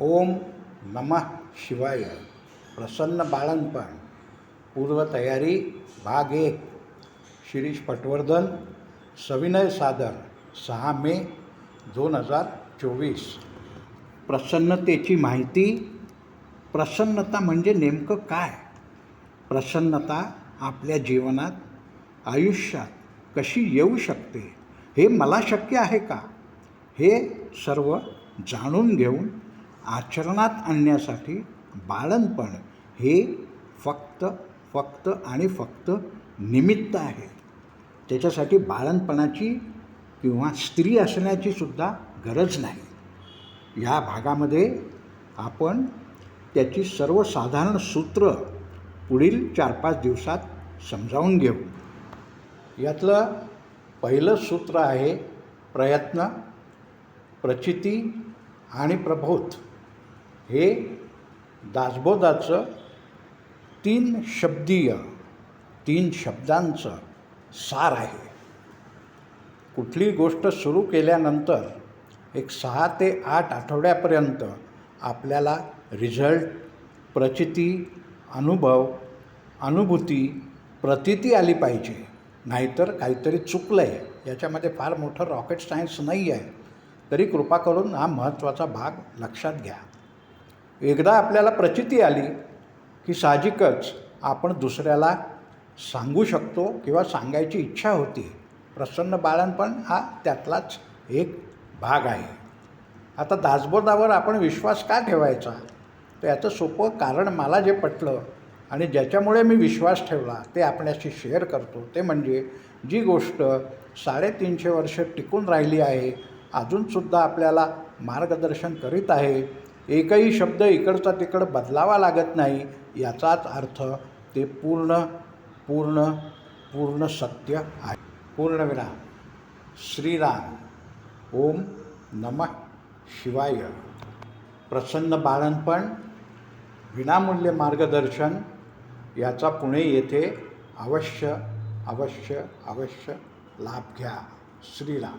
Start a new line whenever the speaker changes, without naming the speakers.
ओम नमः शिवाय. प्रसन्न बाळंतपण. पूर्वतयारी भाग एक शिरीष पटवर्धन. सविनय सादर. सहा मे दोन हजार चोवीस. प्रसन्नतेची माहिती. प्रसन्नता म्हणजे नेमकं काय? प्रसन्नता आपल्या जीवनात आयुष्यात कशी येऊ शकते? हे मला शक्य आहे का? हे सर्व जाणून घेऊन आचरणात आणण्यासाठी बाळणपण हे फक्त फक्त आणि फक्त निमित्त आहे. त्याच्यासाठी बाळणपणाची किंवा स्त्री असण्याची सुद्धा गरज नाही. या भागामध्ये आपण त्याची सर्वसाधारण सूत्र पुढील चार पाच दिवसात समजावून घेऊ. यातलं पहिलं सूत्र आहे प्रयत्न प्रचिती आणि प्रबोध. हे दासबोधाचं तीन शब्दीय तीन शब्दांचं सार आहे. कुठली गोष्ट सुरू केल्यानंतर एक सहा ते आठ आठवड्यापर्यंत आपल्याला रिझल्ट प्रचिती अनुभव अनुभूती प्रतिती आली पाहिजे. नाहीतर काहीतरी चुकलं आहे याच्यामध्ये फार मोठं रॉकेट सायन्स नाही आहे तरी कृपा करून हा महत्त्वाचा भाग लक्षात घ्या. एकदा आपल्याला प्रचिती आली की साहजिकच आपण दुसऱ्याला सांगू शकतो किंवा सांगायची इच्छा होती. प्रसन्न बाळणपण हा त्यातलाच एक भाग आहे. आता दासबोधावर आपण विश्वास का ठेवायचा? तर याचं सोपं कारण मला जे पटलं आणि ज्याच्यामुळे मी विश्वास ठेवला ते आपल्याशी शेअर करतो. ते म्हणजे जी गोष्ट साडेतीनशे वर्ष टिकून राहिली आहे अजूनसुद्धा आपल्याला मार्गदर्शन करीत आहे एकही शब्द इकडचा तिकडं बदलावा लागत नाही याचाच अर्थ ते पूर्ण पूर्ण पूर्ण सत्य आहे. पूर्णविराम श्रीराम. ओम नमः शिवाय. प्रसन्न बाळणपण विनामूल्य मार्गदर्शन याचा पुणे येथे अवश्य अवश्य अवश्य लाभ घ्या. श्रीराम.